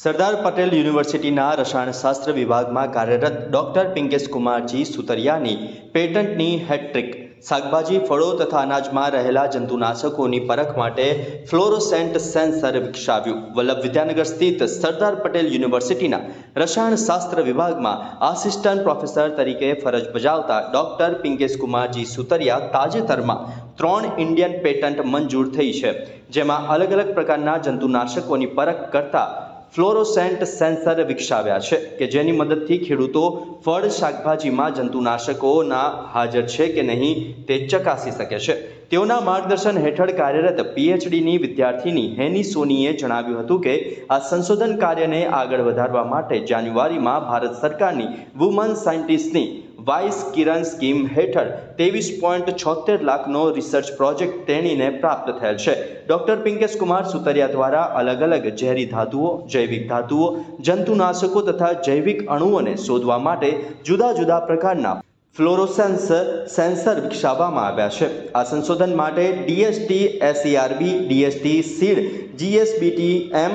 સરદાર પટેલ યુનિવર્સિટીના રસાયણશાસ્ત્ર વિભાગમાં કાર્યરત ડોક્ટર પિંકેશ કુમારજી સુતરિયાની પેટન્ટની હેટ્રિક, શાકભાજી, ફળો તથા અનાજમાં રહેલા જંતુનાશકોની પરખ માટે ફ્લોરોસેન્ટ સેન્સર વિકસાવ્યું. વલ્લભ વિદ્યાનગર સ્થિત સરદાર પટેલ યુનિવર્સિટીના રસાયણશાસ્ત્ર વિભાગમાં આસિસ્ટન્ટ પ્રોફેસર તરીકે ફરજ બજાવતા ડોક્ટર પિંકેશ કુમારજી સુતરિયા તાજેતરમાં ત્રણ ઇન્ડિયન પેટન્ટ મંજૂર થઈ છે, જેમાં અલગ અલગ પ્રકારના જંતુનાશકોની પરખ કરતા ફ્લોરોસેન્ટ સેન્સર વિકસાવ્યા છે કે જેની મદદથી ખેડૂતો ફળ, શાકભાજીમાં જંતુનાશકોના હાજર છે કે નહીં તે ચકાસી શકે છે. તેઓના માર્ગદર્શન હેઠળ કાર્યરત પીએચડીની વિદ્યાર્થીની હેની સોનીએ જણાવ્યું હતું કે આ સંશોધન કાર્યને આગળ વધારવા માટે જાન્યુઆરીમાં ભારત સરકારની વુમન સાયન્ટિસ્ટની વાઇસ કિરણ સ્કીમ હેઠળ ત્રેવીસ પોઈન્ટ છોતેર લાખનો રિસર્ચ પ્રોજેક્ટ તેણીને પ્રાપ્ત થયેલ છે. ડોક્ટર પિંકેશ કુમાર સુતરિયા દ્વારા અલગ અલગ ઝેરી ધાતુઓ, જૈવિક ધાતુઓ, જંતુનાશકો તથા જૈવિક અણુઓને શોધવા માટે જુદા જુદા પ્રકારના ફ્લોરોસેન્સ સેન્સર વિકસાવવામાં આવ્યા છે. આ સંશોધન માટે DST SERB DST seed GSBT M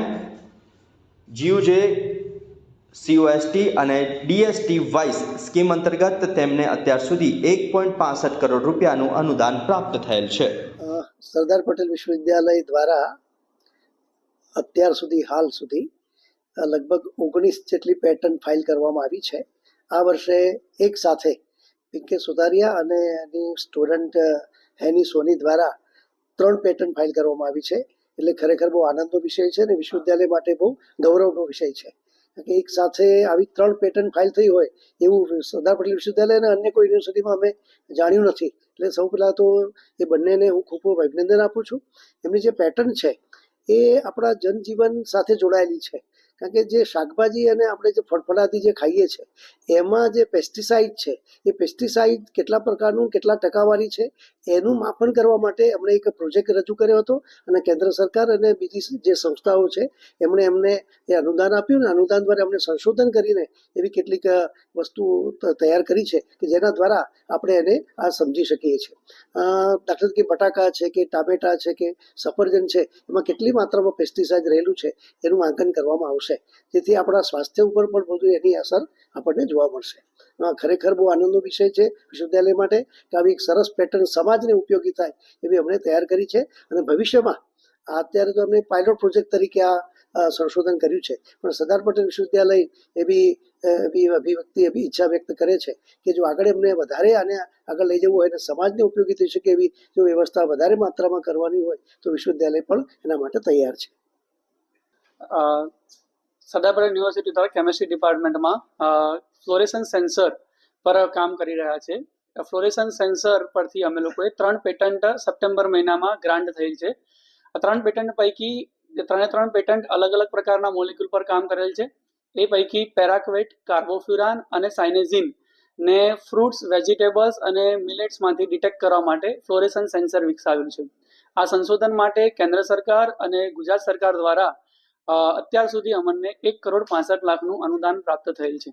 GUJ COST અને ડીએસટી વાઇસ સ્કીમ અંતર્ગત તેમને અત્યાર સુધી એક પોઈન્ટ પાસઠ કરોડ રૂપિયાનું અનુદાન પ્રાપ્ત થયેલ છે. સરદાર પટેલ વિશ્વવિદ્યાલય દ્વારા અત્યાર સુધી, હાલ સુધી લગભગ ઓગણીસ જેટલી પેટર્ન ફાઇલ કરવામાં આવી છે. આ વર્ષે એક સાથે પીકે સુધારિયા અને એની સ્ટુડન્ટ હેની સોની દ્વારા ત્રણ પેટર્ન ફાઇલ કરવામાં આવી છે. એટલે ખરેખર બહુ આનંદનો વિષય છે અને વિશ્વવિદ્યાલય માટે બહુ ગૌરવનો વિષય છે. કે એક સાથે આવી ત્રણ પેટર્ન ફાઇલ થઈ હોય એવું સરદાર પટેલ વિશ્વવિદ્યાલય અને અન્ય કોઈ યુનિવર્સિટીમાં અમે જાણ્યું નથી. એટલે સૌ પહેલાં તો એ બંનેને હું ખૂબ ખૂબ અભિનંદન આપું છું. એમની જે પેટર્ન છે એ આપણા જનજીવન સાથે જોડાયેલી છે. કારણ કે જે શાકભાજી અને આપણે જે ફળફળાથી જે ખાઈએ છીએ એમાં જે પેસ્ટિસાઇડ છે, એ પેસ્ટિસાઇડ કેટલા પ્રકારનું, કેટલા ટકાવારી છે, એનું માપન કરવા માટે એમણે એક પ્રોજેક્ટ રજૂ કર્યો હતો અને કેન્દ્ર સરકાર અને બીજી જે સંસ્થાઓ છે, એમણે એમને એ અનુદાન આપ્યું ને અનુદાન દ્વારા એમણે સંશોધન કરીને એવી કેટલીક વસ્તુ તૈયાર કરી છે કે જેના દ્વારા આપણે એને આ સમજી શકીએ છીએ. દાખલા તરીકે બટાકા છે કે ટામેટા છે કે સફરજન છે, એમાં કેટલી માત્રામાં પેસ્ટિસાઇડ રહેલું છે, એનું આંકન કરવામાં આવશે. જેથી આપણા સ્વાસ્થ્ય ઉપર પણ બધું એની અસર આપણને જોવા મળશે. ખરેખર બહુ આનંદનો વિષય છે વિશ્વવિદ્યાલય માટે કે આવી એક સરસ પેટર્ન સમાજને ઉપયોગી થાય એવી અમને તૈયાર કરી છે અને ભવિષ્યમાં અત્યારે તો અમે પાયલોટ પ્રોજેક્ટ તરીકે આ સંશોધન કર્યું છે. પણ સરદાર પટેલ વિશ્વવિદ્યાલય એવી એવી અભિવ્યક્તિ એવી ઈચ્છા વ્યક્ત કરે છે કે જો આગળ એમને વધારે આને આગળ લઈ જવું હોય અને સમાજને ઉપયોગી થઈ શકે એવી જો વ્યવસ્થા વધારે માત્રામાં કરવાની હોય તો વિશ્વવિદ્યાલય પણ એના માટે તૈયાર છે. સરદાર યુનિવર્સિટી દ્વારા કેમેસ્ટ્રી ડિપાર્ટમેન્ટમાં ફ્લોરેસન સેન્સર પર કામ કરી રહ્યા છે. ફ્લોરેસન સેન્સર પરથી અમે લોકોએ ત્રણ પેટન્ટ સપ્ટેમ્બર મહિનામાં ગ્રાન્ટ થયેલ છે. આ ત્રણ પેટન્ટ પૈકી ત્રણે ત્રણ પેટન્ટ અલગ અલગ પ્રકારના મોલિક્યુલ પર કામ કરેલ છે. એ પૈકી પેરાક્વેટ, કાર્બોફ્યુરાન અને સાઇનેઝિન ને ફ્રૂટ્સ, વેજીટેબલ્સ અને મિલેટ્સમાંથી ડિટેક્ટ કરવા માટે ફ્લોરેસન સેન્સર વિકસાવ્યું છે. આ સંશોધન માટે કેન્દ્ર સરકાર અને ગુજરાત સરકાર દ્વારા અત્યાર સુધી અમને એક કરોડ પાસઠ લાખનું અનુદાન પ્રાપ્ત થયેલ છે.